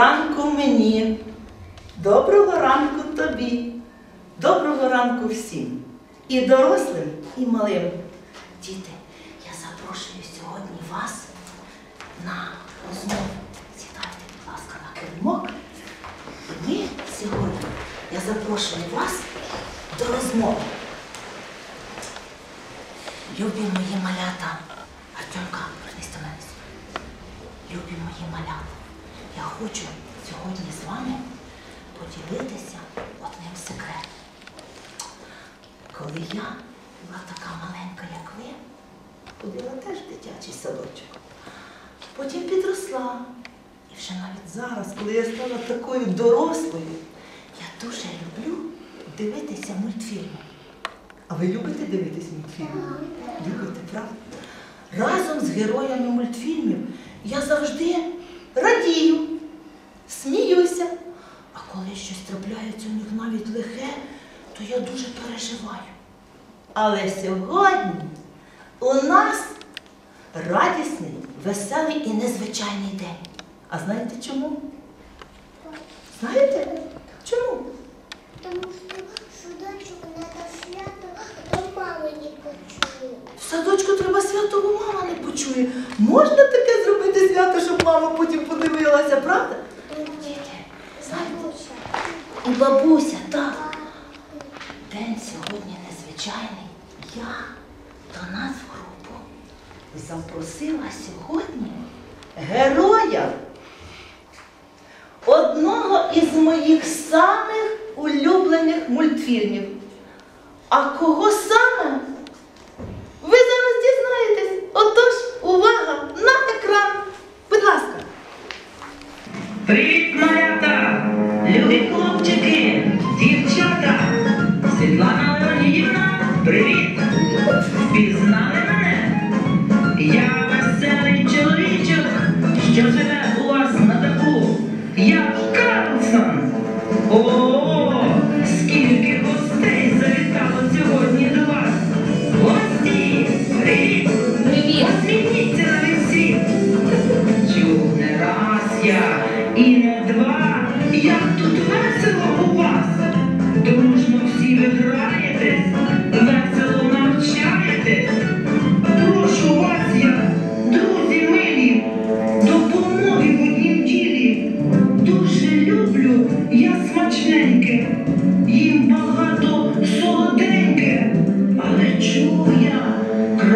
ранку мені, доброго ранку тобі, доброго ранку всім, і дорослим, і малим. Діти, я запрошую сьогодні вас на розмову. Сідайте, будь ласка, на кермок. Ми сьогодні, я запрошую вас до розмови. Любі мої малята. Артемка, вернись до мене. Любі мої малята. Я хочу сьогодні з вами поділитися одним секретом. Коли я була така маленька, як ви, ходила теж в дитячий садочок. Потім підросла. І вже навіть зараз, коли я стала такою дорослою, я дуже люблю дивитися мультфільми. А ви любите дивитись мультфільми? Любите, правда? Разом з героями мультфільмів я завжди радію, коли щось трапляється у них навіть лихе, то я дуже переживаю. Але сьогодні у нас радісний, веселий і незвичайний день. А знаєте чому? Знаєте? Чому? Потому что судачок надо свято, то мама не почует. В садочку треба свято, бо мама не почує. Можна таке зробити свято, щоб мама потім подивилася, правда? І бабуся, так. День сьогодні незвичайний. Я до нас в групу запросила сьогодні героя одного із моїх самих улюблених мультфільмів. А кого саме?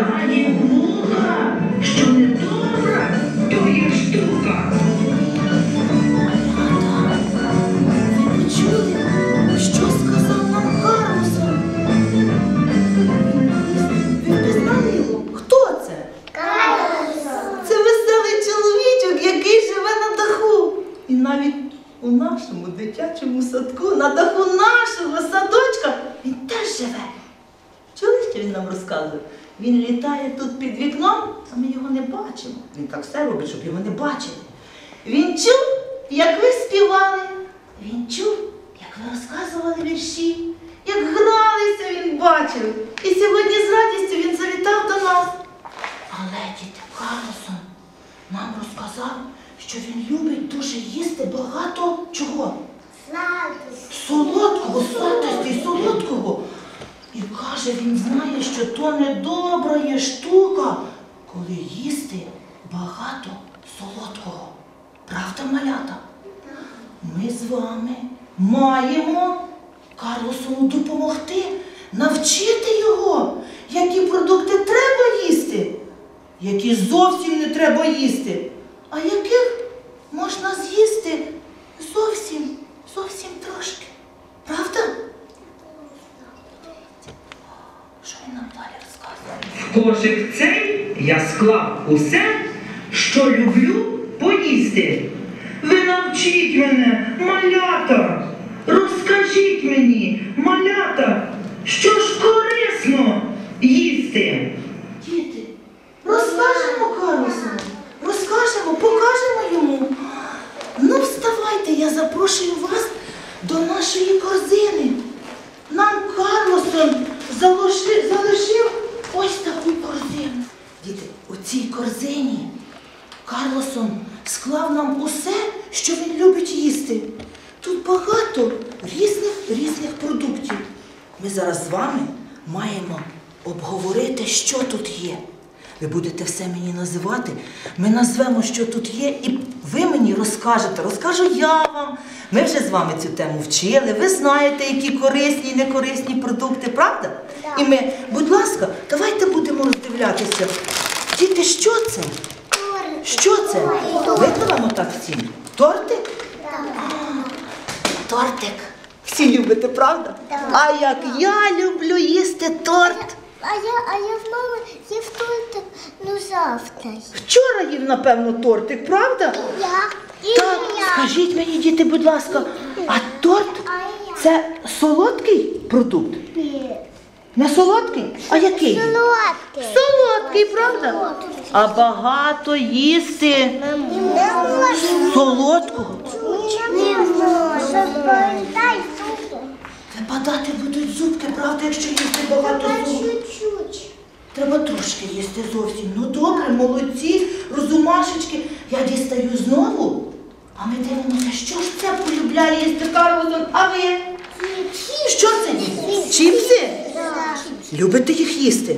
Thank you. Він так все робить, щоб його не бачили. Він чув, як ви співали. Він чув, як ви розказували вірші, як гралися, він бачив. І сьогодні з радістю він завітав до нас. Але діти Карлсон нам розказав, що він любить дуже їсти багато чого? Солодкого, сладості, солодкого. І каже, він знає, що то недобра є штука, коли їсти багато солодкого. Правда, малята? Ми з вами маємо Карлосону допомогти, навчити його, які продукти треба їсти, які зовсім не треба їсти, а яких можна з'їсти зовсім, зовсім трошки. Правда? Що він нам далі розказує? Кошик цей я склав усе, мене, малята, Обговорити, що тут є. Ви будете все мені називати. Ми назвемо, що тут є, і ви мені розкажете. Розкажу я вам. Ми вже з вами цю тему вчили. Ви знаєте, які корисні і некорисні продукти, правда? І ми, будь ласка, давайте будемо роздивлятися. Діти, що це? Що це? Видно вам отак всім? Тортик? Тортик. Всі любите, правда? А як я люблю їсти торт. А я, а я в мами їв тортик, ну завтра. Вчора їв, напевно, тортик, правда? Я. І Так, я. скажіть мені, діти, будь ласка, а торт А я. це солодкий продукт? Ні. Не солодкий? А який? Солодкий. Солодкий, правда? А багато їсти Не можна. солодкого. Не можна. Зубки. Випадати будуть зубки, правда, якщо їсти багато зубів. чуть-чуть. Треба трошки їсти зовсім. Ну добре, молодці, розумашечки. Я дістаю знову. А ми дивимося, що ж це полюбляє їсти Карлсон, а ви? Що це їсти? Чіпси? Любите їх їсти?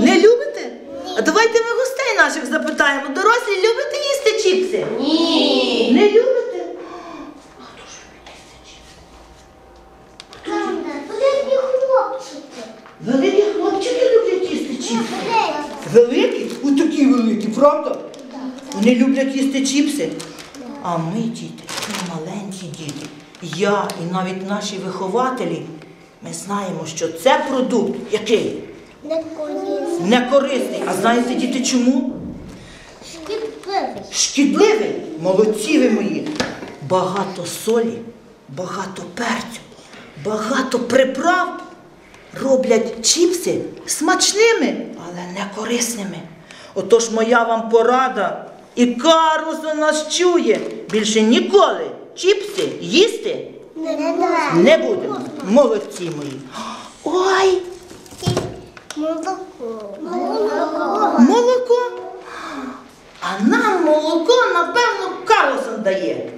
Не любите? А давайте ми гостей наших запитаємо. Дорослі, любите їсти чіпси? Ні. Не любите? А хто ж любить їсти чіпси? Великі хлопчики. Великі хлопчики люблять їсти чіпси. Великі? У такі великі, правда? Вони люблять їсти чіпси. А ми, діти, ми маленькі діти. Я і навіть наші вихователі, ми знаємо, що це продукт, який Не коліс. не корисний. А знаєте, діти, чому? Шкідливий. Шкідливий. Молодці ви мої. Багато солі, багато перцю, багато приправ роблять чіпси смачними, але не корисними. Отож моя вам порада. І Карлос у нас чує. Більше ніколи чіпси їсти Не будемо. Молодці мої. Ой, Молоко. Молоко. молоко. А нам молоко, напевно, Карлосон дає.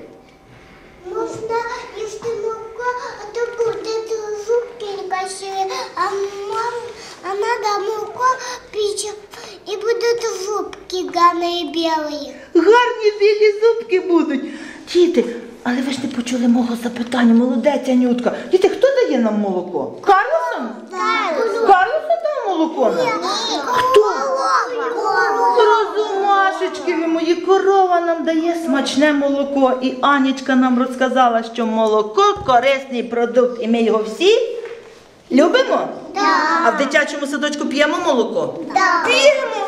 Можна їсти молоко, а то буде зубки красиві, а мам, а надо молоко пить, і будуть зубки гарні білі. Гарні білі зубки будуть. Діти, але ви ж не почули мого запитання, молодець Анютка. Діти, хто дає нам молоко? Карлосон? Карлосон дав молоко нам? Хто? Ви мої, корова нам дає смачне молоко. І Анічка нам розказала, що молоко корисний продукт. І ми його всі любимо? А в дитячому садочку п'ємо молоко? Да. П'ємо.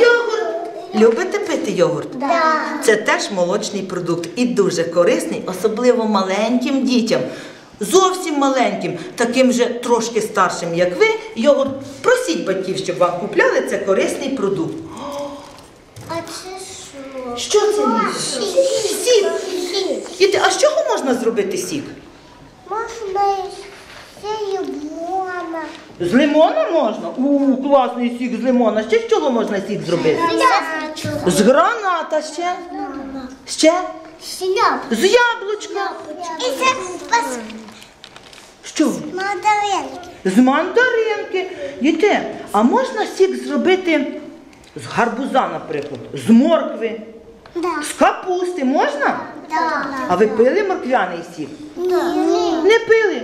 Йогурт. Любите пити йогурт? Да. Це теж молочний продукт і дуже корисний, особливо маленьким дітям. Зовсім маленьким, таким же трошки старшим, як ви, йогурт. Просіть батьків, щоб вам купляли це корисний продукт. А це що? Що це? Сік. Діти, а з чого можна зробити сік? Можна ще лимона. З лимона можна? У, класний сік з лимона. Ще з чого можна сік зробити? З граната ще? Ще? Синяк. З яблучка. І це Що? мандаринки. З мандаринки. Діти, а можна сік зробити з гарбуза, наприклад, з моркви, Да. з капусти можна? Да. А ви пили морквяний сік? Ні. Не пили.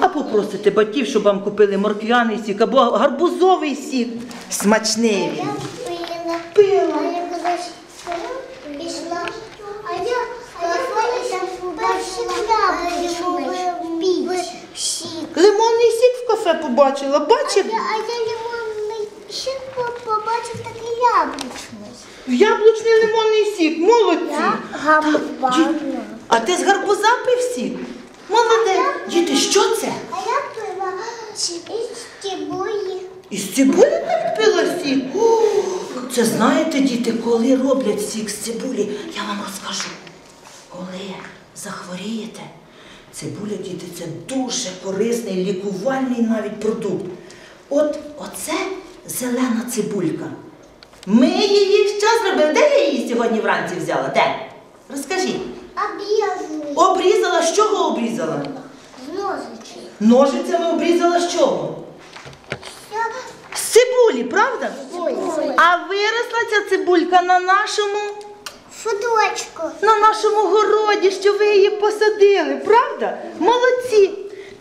А попросите батьків, щоб вам купили морквяний сік або гарбузовий сік. Смачний він. пила. Пила. А я кудись пішла. А я, а я там побачила пить. Сік. Лимонний сік в кафе побачила, А бачив? я, а я лимонний сік побачив такий яблучний. Яблучний лимонний сік, молодці. Гамбана. А ти з гарбуза пив сік? Молодець. Діти, що це? А я пила із цибулі. Із цибулі навіть пила сік? О, Це знаєте, діти, коли роблять сік з цибулі, я вам розкажу. Коли захворієте, цибуля, діти, це дуже корисний, лікувальний навіть продукт. От оце зелена цибулька. Ми її що зробили? Де я її сьогодні вранці взяла? Де? Розкажіть. Обрезанный. Обрізала, з чого обрізала? Ножички. Ножицями обрізала з чого? З цибулі, правда? А виросла ця цибулька на нашому, Фудочку. на нашому городі, що ви її посадили, правда? Молодці!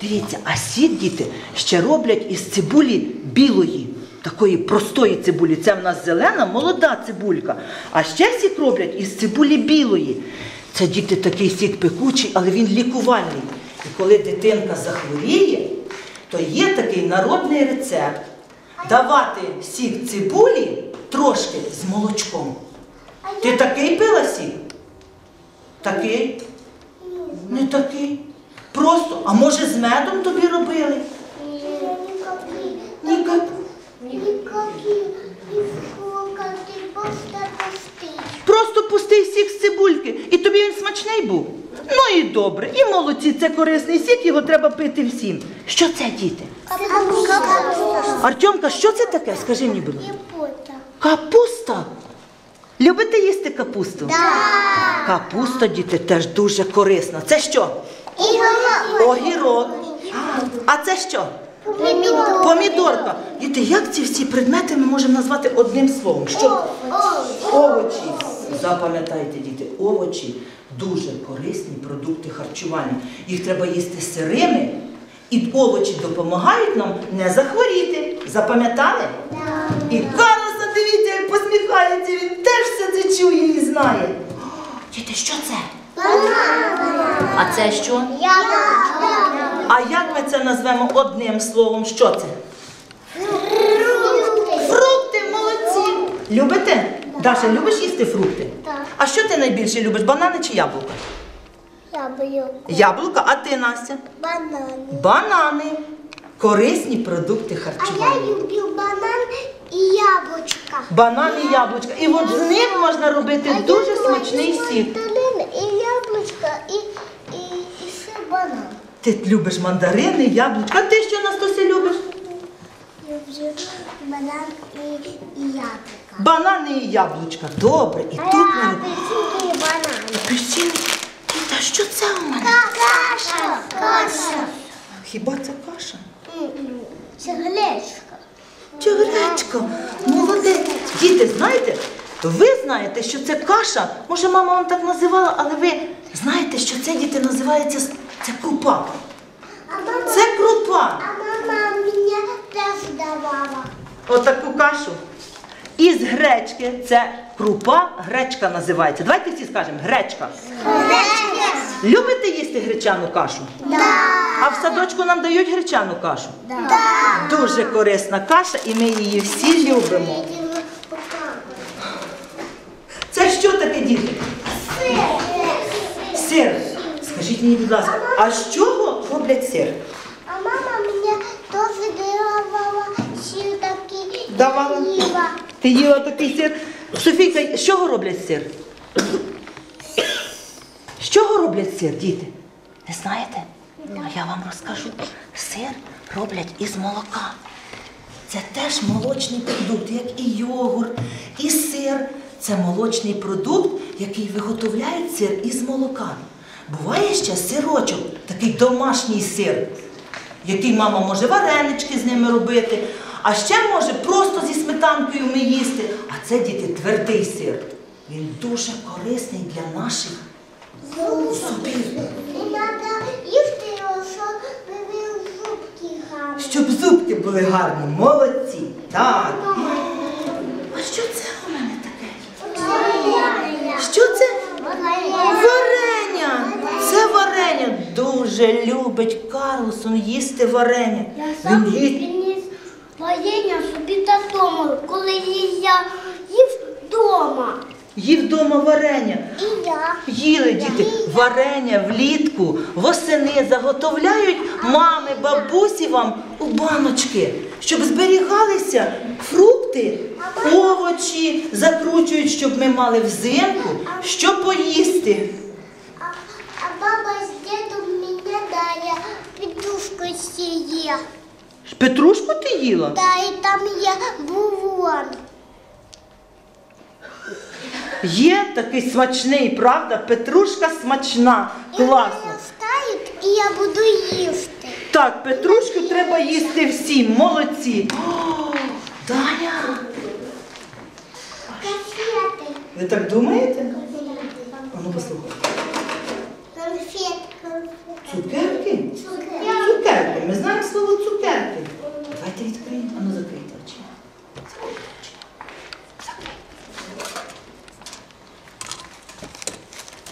Дивіться, а сід діти ще роблять із цибулі білої, такої простої цибулі. Це в нас зелена, молода цибулька. А ще сік роблять із цибулі білої. Це діти такий сік пекучий, але він лікувальний. І коли дитинка захворіє, то є такий народний рецепт давати сік цибулі трошки з молочком. Ти такий пила сік? Такий? Не такий. Просто, а може з медом тобі робили? Ты просто пустий сік з цибульки. І тобі він смачний був. Ну і добре, і молодці, це корисний сік, його треба пити всім. Що це, діти? Капуста. Артемка, що це таке? Скажи мені, будь ласка. Капуста. Любите їсти капусту? Да. Капуста, діти, теж дуже корисна. Це що? И Огірок. А це що? Помидор. Помідорка. Діти, як ці всі предмети ми можемо назвати одним словом? Що? Овочі. Запам'ятайте, діти, овочі дуже корисні продукти харчування. Їх треба їсти сирими, і овочі допомагають нам не захворіти. Запам'ятали? І Карлоса, дивіться, як він теж все це чує і знає. Діти, що це? А це що? А як ми це назвемо одним словом? Що це? Фрукти, молодці. Любите? Даша, любиш їсти фрукти? Так. А що ти найбільше любиш? Банани чи яблука? Яблоко. Яблука, а ти, Настя? Бананы. Банани. Корисні продукти А я люблю банан и яблочко. Банан і яблучка. І от з них можна робити А дуже смачний сік. мандарин и, и, и еще банан. Ти любиш мандарини, яблучка. А ти що, Настуся, любиш? Люблю банан и яблоко. Банани і яблучка. Добре. І А тут ми апельсинки и бананы. апельсини. Та що це у мене? Каша. Каша. Хіба це каша? Це глечка. Чи гречка? Молодець. Діти, знаєте, ви знаєте, що це каша. Може, мама вам так називала, але ви знаєте, що це діти називається це крупа. Це крупа. а мама мне теж давала. Отаку кашу. Із гречки це крупа, гречка називається. Давайте всі скажемо гречка. Гречка. Любите їсти гречану кашу? Да. А в садочку нам дають гречану кашу. Да. Дуже корисна каша, і ми її всі любимо. Це що таке, діти? Сир. Скажіть мені, будь ласка, а з чого роблять сир? А мама мне тоже давала ще такі Давала? їла. Ти їла такий сир. Софійка, з чого роблять сир? З чого роблять сир, діти? Не знаєте? А я вам розкажу. Сир роблять із молока. Це теж молочний продукт, як і йогурт, і сир. Це молочний продукт, який виготовляють сир із молока. Буває ще сирочок, такий домашній сир, який мама може варенички з ними робити, а ще може просто зі сметанкою ми їсти. А це діти твердий сир. Він дуже корисний для наших зубів. І треба їсти його, щоб були зубки гарні. Щоб зубки були гарні, молодці. Так. А що це у мене таке? Що це? Варення! Це варення. Дуже любить Карлсон їсти варення. Він їсть. приніс варення собі додому, коли я їв вдома. Їв вдома варення. І я. Їли діти варення влітку, восени заготовляють мами, бабусі вам у баночки, щоб зберігалися фрукти, овочі, закручують, щоб ми мали взимку, що поїсти. А, а баба з дідом мені дає підушку сіє. Петрушку ти їла? Та і там є бувон. Є такий смачний, правда? Петрушка смачна, класно. Встають, і я буду їсти. Так, петрушку треба їсти всім, молодці. О, Даня! Конфети. Ви так думаєте? А ну послухай. Конфетка. Цукерки? Цукерки. Ми знаємо слово цукерки. Давайте відкриємо. А ну. Закрийте очі. Закрийте.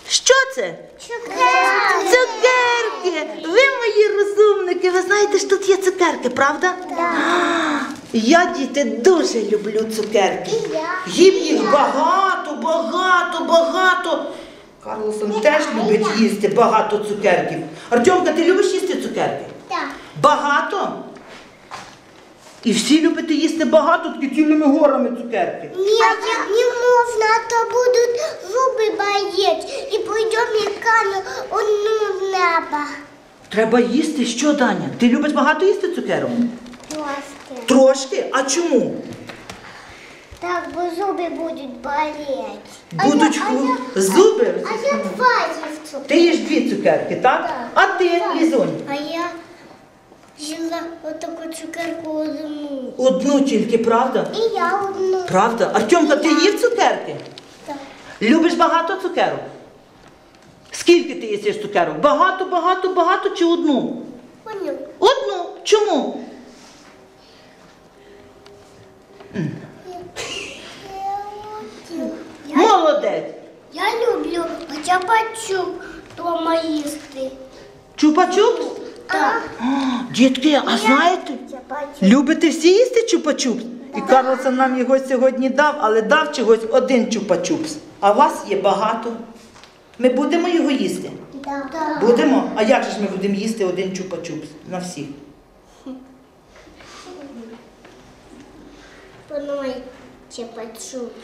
Що це? Цукерки. Цукерки! Ви мої розумники. Ви знаєте, що тут є цукерки, правда? А, Я, діти, дуже люблю цукерки. Їм їх багато, багато, багато. Карлосон теж любить їсти багато цукерків. Артемка, ти любиш їсти цукерки? Так. Багато? І всі любите їсти багато, такі цілими горами цукерки. Нет, не можно, а то будут зубы болеть. И пойдем Микану одну небо. Треба їсти що, Даня? Ти любиш багато їсти цукерок? Трошки. Трошки? А чому? Так бы зубы будут болеть. Будуть а я, ху- а я, зуби? А я два ївцю. Ти їш дві цукерки, так? Так. А ти, Лізонь? А я взяла вот такую цукерку одну. Одну тільки, правда? І я одну. Правда? Артемка, ти їв цукерки? Так. Любиш багато цукерок? Скільки ти їсиш цукерок? Багато, багато, багато чи одну? Одну. Одну. Чому? Я, Молодець. я люблю хоча бачу дома їсти. Чупа-чупс? Так. Дітки, а знаєте? Любите всі їсти чупа-чупс? І Карлосон нам його сьогодні дав, але дав чогось один чупа-чупс. А вас є багато. Ми будемо його їсти? Да. Будемо? А як же ж ми будемо їсти один чупа-чупс на всіх?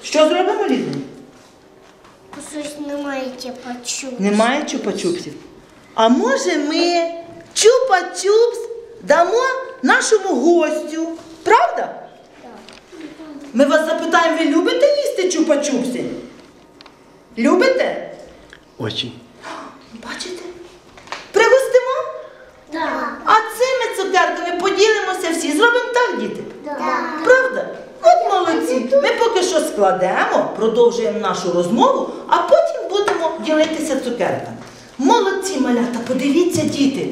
Що зробимо, Ліза? Щось немає почу. Немає чупа-чупсів. А може ми чупа-чупс дамо нашому гостю? Правда? Ми вас запитаємо, ви любите їсти чупа-чупси? Любите? Очень. Бачите? Пригостимо? Так. А цими цукерками поділимося всі. Зробимо так, діти. Так. Правда? От молодці. Ми поки що складемо, продовжуємо нашу розмову, а потім будемо ділитися цукерками. Молодці, малята, подивіться, діти,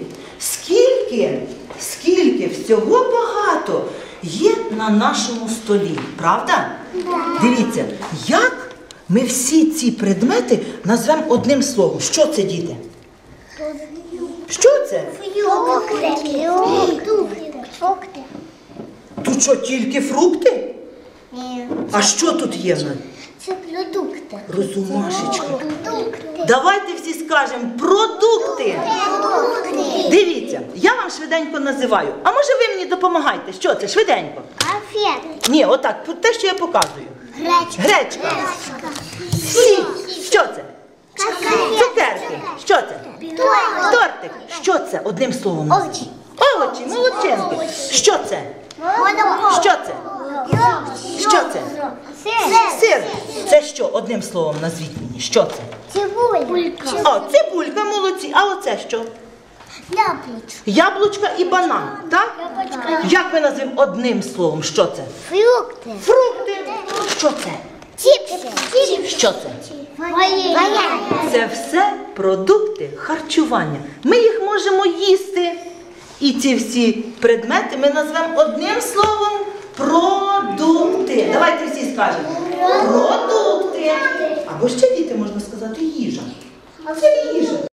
скільки, скільки всього багато є на нашому столі, правда? Дивіться, як ми всі ці предмети назвемо одним словом. Що це, діти? Що це? Фрукти. Фрукти. Тут що, тільки фрукти? Ні. А що тут є? Це продукти. Розумашечка. Давайте всі скажемо продукти. Продукти. Дивіться, я вам швиденько називаю. А може ви мені допомагаєте? Що це? Швиденько. Конфети. Ні, отак, те, що я показую. Гречка. Гречка. Хліб. Що це? Цукерки. Що це? Тортик. Що це? Одним словом. Овочі. Овочі, молодчинки. Що це? Що це? Що це? Це що? Одним словом назвіть мені. Що це? Цибуля. О, цибулька, молодці. А оце що? Яблучко. Яблучка і банан, так? Яблучко. Як ми назвемо одним словом? Що це? Фрукти. Фрукти. Що це? Чіпси. Що це? Варенье. Це все продукти харчування. Ми їх можемо їсти. І ці всі предмети ми назвемо одним словом продукти. Давайте всі скажемо. Продукти. Або ще діти можна сказати їжа. Це їжа.